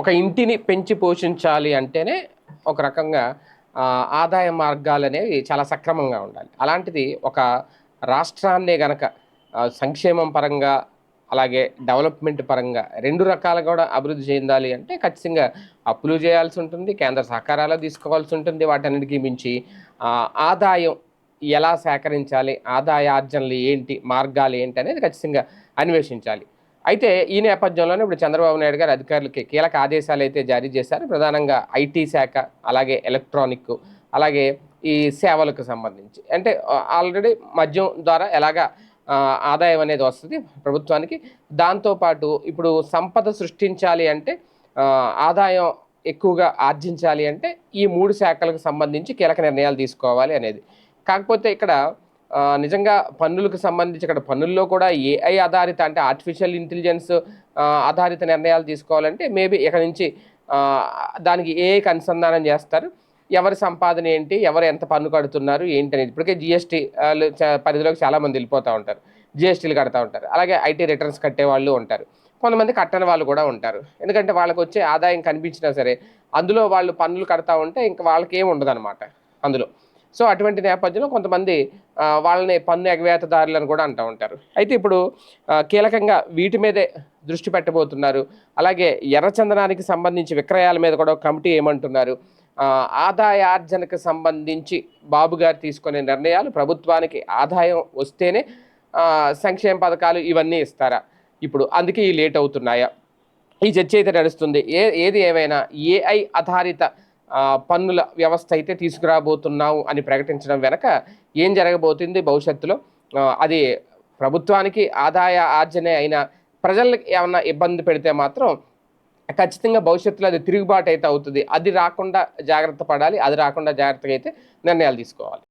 ఒక ఇంటిని పెంచి పోషించాలి అంటేనే ఒక రకంగా ఆదాయ మార్గాలు అనేవి చాలా సక్రమంగా ఉండాలి. అలాంటిది ఒక రాష్ట్రాన్నే గనక సంక్షేమం పరంగా అలాగే డెవలప్మెంట్ పరంగా రెండు రకాలు కూడా అభివృద్ధి చెందాలి అంటే ఖచ్చితంగా అప్పులు చేయాల్సి ఉంటుంది కేంద్ర సహకారాలు తీసుకోవాల్సి ఉంటుంది వాటన్నిటికీ మించి. ఆదాయం ఎలా సేకరించాలి ఆదాయార్జనలు ఏంటి మార్గాలు ఏంటి అనేది ఖచ్చితంగా అన్వేషించాలి. అయితే ఈ నేపథ్యంలోనే ఇప్పుడు చంద్రబాబు నాయుడు గారు అధికారులకి కీలక ఆదేశాలు అయితే జారీ చేశారు. ప్రధానంగా ఐటీ శాఖ అలాగే ఎలక్ట్రానిక్ అలాగే ఈ సేవలకు సంబంధించి. అంటే ఆల్రెడీ మద్యం ద్వారా ఎలాగా ఆదాయం అనేది వస్తుంది ప్రభుత్వానికి. దాంతోపాటు ఇప్పుడు సంపద సృష్టించాలి అంటే ఆదాయం ఎక్కువగా ఆర్జించాలి అంటే ఈ మూడు శాఖలకు సంబంధించి కీలక నిర్ణయాలు తీసుకోవాలి అనేది. కాకపోతే ఇక్కడ నిజంగా పన్నులకు సంబంధించి ఇక్కడ పన్నుల్లో కూడా ఏఐ ఆధారిత అంటే ఆర్టిఫిషియల్ ఇంటెలిజెన్స్ ఆధారిత నిర్ణయాలు తీసుకోవాలంటే మేబీ ఇక్కడ నుంచి దానికి ఏఐకి అనుసంధానం చేస్తారు. ఎవరి సంపాదన ఏంటి? ఎవరు ఎంత పన్ను కడుతున్నారు? ఏంటి అనేది. ఇప్పటికే జిఎస్టీ పరిధిలోకి చాలామంది వెళ్ళిపోతూ ఉంటారు. జిఎస్టీలు కడతా ఉంటారు. అలాగే ఐటీ రిటర్న్స్ కట్టే వాళ్ళు ఉంటారు. కొంతమంది కట్టని వాళ్ళు కూడా ఉంటారు. ఎందుకంటే వాళ్ళకి వచ్చే ఆదాయం కనిపించినా సరే అందులో వాళ్ళు పన్నులు కడతా ఉంటే ఇంకా వాళ్ళకి ఏమి ఉండదు అందులో. సో అటువంటి నేపథ్యంలో కొంతమంది వాళ్ళని పన్ను ఎగవేతదారులను కూడా అంటూ ఉంటారు. అయితే ఇప్పుడు కీలకంగా వీటి మీదే దృష్టి పెట్టబోతున్నారు. అలాగే ఎర్రచందనానికి సంబంధించి విక్రయాల మీద కూడా ఒక కమిటీ ఏమంటున్నారు. ఆదాయ ఆదాయార్జనకు సంబంధించి బాబు గారు తీసుకునే నిర్ణయాలు ప్రభుత్వానికి ఆదాయం వస్తేనే సంక్షేమ పథకాలు ఇవన్నీ ఇస్తారా? ఇప్పుడు అందుకే ఈ లేట్ అవుతున్నాయా? ఈ చర్చ అయితే నడుస్తుంది. ఏ ఏది ఏమైనా ఏఐ ఆధారిత పన్నుల వ్యవస్థ అయితే తీసుకురాబోతున్నావు అని ప్రకటించడం వెనక ఏం జరగబోతుంది భవిష్యత్తులో? అది ప్రభుత్వానికి ఆదాయ ఆర్జనే అయినా ప్రజలకు ఏమన్నా ఇబ్బంది పెడితే మాత్రం ఖచ్చితంగా భవిష్యత్తులో అది తిరుగుబాటు అయితే అవుతుంది. అది రాకుండా జాగ్రత్త పడాలి అది రాకుండా జాగ్రత్తగా అయితే నిర్ణయాలు తీసుకోవాలి.